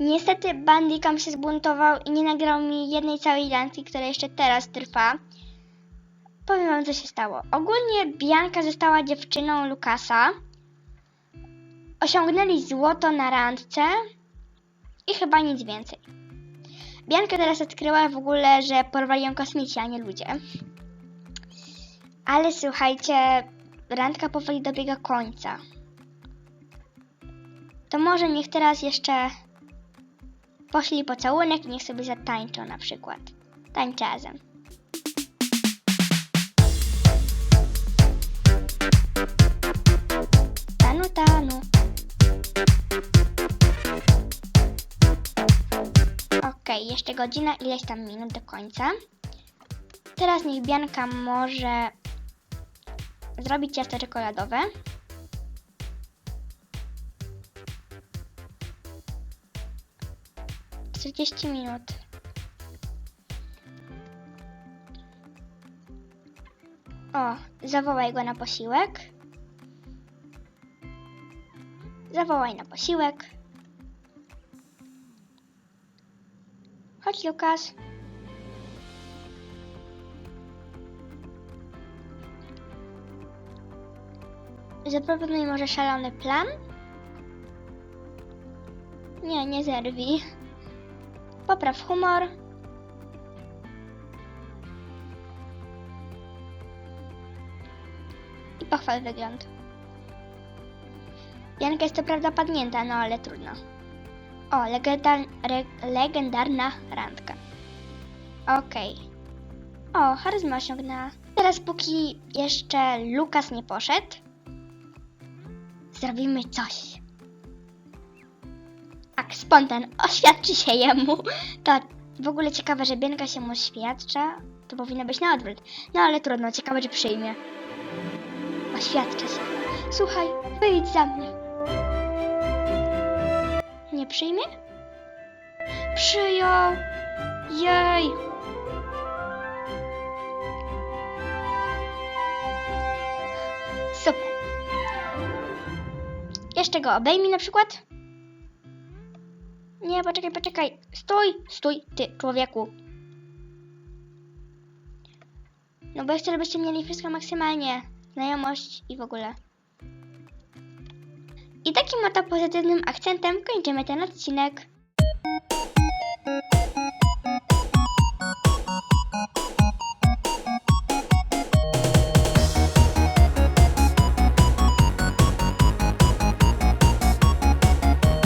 Niestety Bandicam się zbuntował i nie nagrał mi jednej całej randki, która jeszcze teraz trwa. Powiem wam, co się stało. Ogólnie Bianka została dziewczyną Lukasa. Osiągnęli złoto na randce i chyba nic więcej. Bianka teraz odkryła w ogóle, że porwali ją kosmici, a nie ludzie. Ale słuchajcie, randka powoli dobiega końca. To może niech teraz jeszcze poszli pocałunek i niech sobie zatańczą na przykład. Tańcz razem. Tanu, tanu. Okej, jeszcze godzina, ileś tam minut do końca. Teraz niech Bianka może zrobić ciasto czekoladowe. Czterdzieści minut. O, zawołaj go na posiłek. Zawołaj na posiłek. Chodź, Lukas. Zaproponuj może szalony plan? Nie, nie zerwij. Popraw humor. I pochwal wygląd. Janka jest to prawda padnięta, no ale trudno. O, legendar, legendarna randka. Okej. O, charyzma osiągnęła. Teraz póki jeszcze Lukas nie poszedł, zrobimy coś. Tak, spontan, oświadczy się jemu. To w ogóle ciekawe, że Bianka się mu oświadcza. To powinno być na odwrót. No ale trudno, ciekawe, czy przyjmie. Oświadcza się. Słuchaj, wyjdź za mnie. Nie przyjmie? Przyjął! Jej! Super. Jeszcze go obejmij na przykład. Nie, poczekaj, poczekaj. Stój, stój, ty, człowieku. No bo chcę, żebyście mieli wszystko maksymalnie. Znajomość i w ogóle. I takim oto pozytywnym akcentem kończymy ten odcinek.